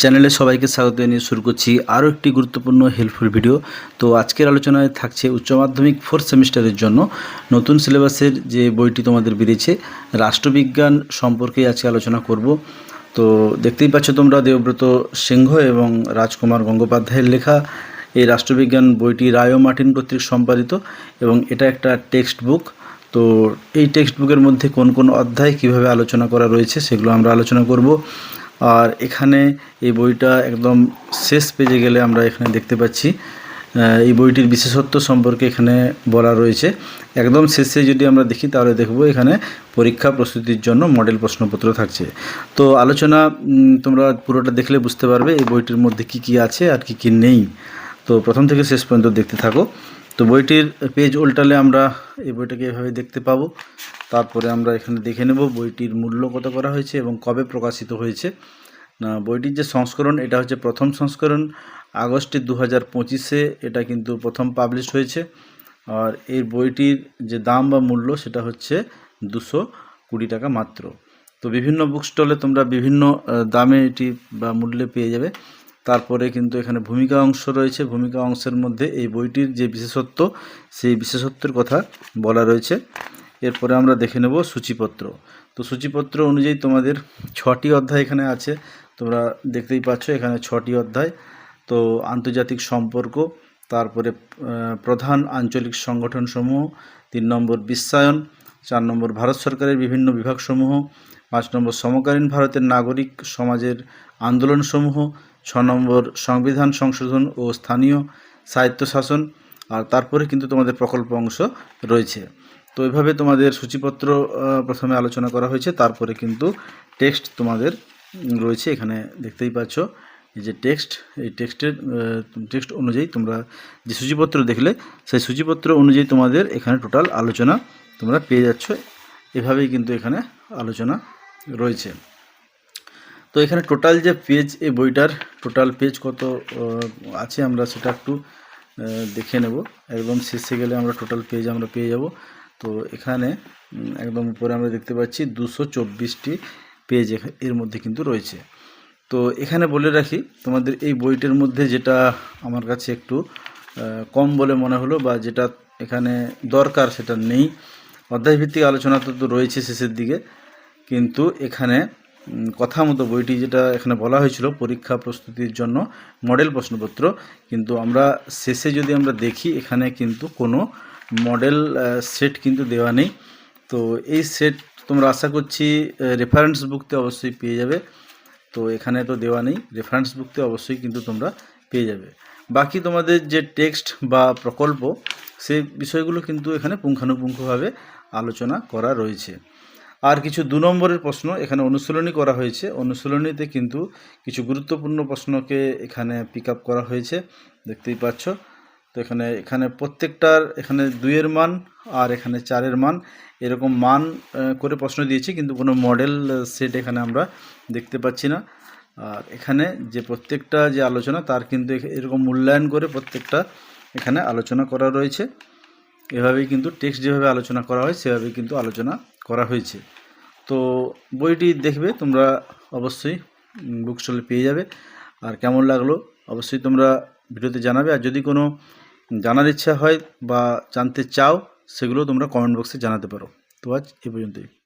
চ্যানেলে সবাইকে স্বাগত জানিয়ে শুরু করছি আরও একটি গুরুত্বপূর্ণ হেল্পফুল ভিডিও তো আজকের আলোচনায় থাকছে উচ্চ মাধ্যমিক ফোর্থ সেমিস্টারের জন্য নতুন সিলেবাসের যে বইটি তোমাদের বেরিয়েছে, রাষ্ট্রবিজ্ঞান সম্পর্কে আজকে আলোচনা করব। তো দেখতেই পাচ্ছ তোমরা দেবব্রত সিংহ এবং রাজকুমার গঙ্গোপাধ্যায়ের লেখা। এই রাষ্ট্রবিজ্ঞান বইটি রায় মার্টিন কর্তৃক সম্পাদিত এবং এটা একটা টেক্সট বুক তো এই টেক্সট বুকের মধ্যে কোন কোন অধ্যায় কীভাবে আলোচনা করা রয়েছে সেগুলো আমরা আলোচনা করব। আর এখানে এই বইটা একদম শেষ পেজে গেলে আমরা এখানে দেখতে পাচ্ছি এই বইটির বিশেষত্ব সম্পর্কে এখানে বলা রয়েছে। একদম শেষে যদি আমরা দেখি তাহলে দেখব এখানে পরীক্ষা প্রস্তুতির জন্য মডেল প্রশ্নপত্র থাকছে। তো আলোচনা তোমরা পুরোটা দেখলে বুঝতে পারবে এই বইটির মধ্যে কি কি আছে আর কি কি নেই। তো প্রথম থেকে শেষ পর্যন্ত দেখতে থাকো। তো বইটির পেজ উল্টালে আমরা এই বইটাকে এভাবে দেখতে পাবো। তারপরে আমরা এখানে দেখে নেব বইটির মূল্য কত করা হয়েছে এবং কবে প্রকাশিত হয়েছে। না, বইটির যে সংস্করণ, এটা হচ্ছে প্রথম সংস্করণ আগস্টের দু হাজার পঁচিশে এটা কিন্তু প্রথম পাবলিশ হয়েছে। আর এই বইটির যে দাম বা মূল্য, সেটা হচ্ছে দুশো কুড়ি টাকা মাত্র। তো বিভিন্ন বুক স্টলে তোমরা বিভিন্ন দামে এটি বা মূল্যে পেয়ে যাবে। তারপরে কিন্তু এখানে ভূমিকা অংশ রয়েছে। ভূমিকা অংশের মধ্যে এই বইটির যে বিশেষত্ব, সেই বিশেষত্বের কথা বলা রয়েছে। এরপরে আমরা দেখে নেব সূচিপত্র। তো সূচিপত্র অনুযায়ী তোমাদের ছটি অধ্যায় এখানে আছে। তোমরা দেখতেই পাচ্ছ এখানে ছটি অধ্যায়। তো আন্তর্জাতিক সম্পর্ক, তারপরে প্রধান আঞ্চলিক সংগঠনসমূহ, তিন নম্বর বিশ্বায়ন, চার নম্বর ভারত সরকারের বিভিন্ন বিভাগসমূহ, পাঁচ নম্বর সমকালীন ভারতের নাগরিক সমাজের আন্দোলনসমূহ, ছ নম্বর সংবিধান সংশোধন ও স্থানীয় স্বায়ত্তশাসন, আর তারপরে কিন্তু তোমাদের প্রকল্প অংশ রয়েছে। তো এইভাবে তোমাদের সূচিপত্র প্রথমে আলোচনা করা হয়েছে, তারপরে কিন্তু টেক্সট তোমাদের রয়েছে, এখানে দেখতেই পাচ্ছ। যে টেক্সট, এই টেক্সটের টেক্সট অনুযায়ী তোমরা যে সূচিপত্র দেখলে, সেই সূচিপত্র অনুযায়ী তোমাদের এখানে টোটাল আলোচনা তোমরা পেয়ে যাচ্ছ। এভাবেই কিন্তু এখানে আলোচনা রয়েছে। তো এখানে টোটাল যে পেজ, এই বইটার টোটাল পেজ কত আছে আমরা সেটা একটু দেখে নেব। একদম শেষে গেলে আমরা টোটাল পেজ আমরা পেয়ে যাব। তো এখানে একদম উপরে আমরা দেখতে পাচ্ছি দুশো চব্বিশটি পেজ এর মধ্যে কিন্তু রয়েছে। তো এখানে বলে রাখি, তোমাদের এই বইটার মধ্যে যেটা আমার কাছে একটু কম বলে মনে হলো বা যেটা এখানে দরকার সেটা নেই। অধ্যায়ভিত্তিক আলোচনা তো রয়েছে শেষের দিকে, কিন্তু এখানে কথা মতো বইটি যেটা এখানে বলা হয়েছিল পরীক্ষা প্রস্তুতির জন্য মডেল প্রশ্নপত্র, কিন্তু আমরা শেষে যদি আমরা দেখি, এখানে কিন্তু কোনো মডেল সেট কিন্তু দেওয়া নেই। তো এই সেট তোমরা আশা করছি রেফারেন্স বুকতে অবশ্যই পেয়ে যাবে। তো এখানে তো দেওয়া নেই রেফারেন্স বুকতে অবশ্যই কিন্তু তোমরা পেয়ে যাবে। বাকি তোমাদের যে টেক্সট বা প্রকল্প সেই বিষয়গুলো কিন্তু এখানে পুঙ্খানুপুঙ্খভাবে আলোচনা করা রয়েছে। আর কিছু দু নম্বরের প্রশ্ন এখানে অনুশীলনী করা হয়েছে। অনুশীলনীতে কিন্তু কিছু গুরুত্বপূর্ণ প্রশ্নকে এখানে পিক করা হয়েছে। দেখতেই পাচ্ছ। তো এখানে এখানে প্রত্যেকটার এখানে দুইয়ের মান আর এখানে চারের মান। এরকম মান করে প্রশ্ন দিয়েছি, কিন্তু কোনো মডেল সেট এখানে আমরা দেখতে পাচ্ছি না। আর এখানে যে প্রত্যেকটা যে আলোচনা, তার কিন্তু এরকম মূল্যায়ন করে প্রত্যেকটা এখানে আলোচনা করা রয়েছে। এভাবেই কিন্তু টেক্সট যেভাবে আলোচনা করা হয়, সেভাবেই কিন্তু আলোচনা করা হয়েছে। তো বইটি দেখবে, তোমরা অবশ্যই বুক স্টলে পেয়ে যাবে। আর কেমন লাগল, অবশ্যই তোমরা ভিডিওতে জানাবে, আর যদি কোনো জানার ইচ্ছা হয় বা জানতে চাও, সেগুলো তোমরা কমেন্ট বক্সে জানাতে পারো। তো আজ এ পর্যন্তই।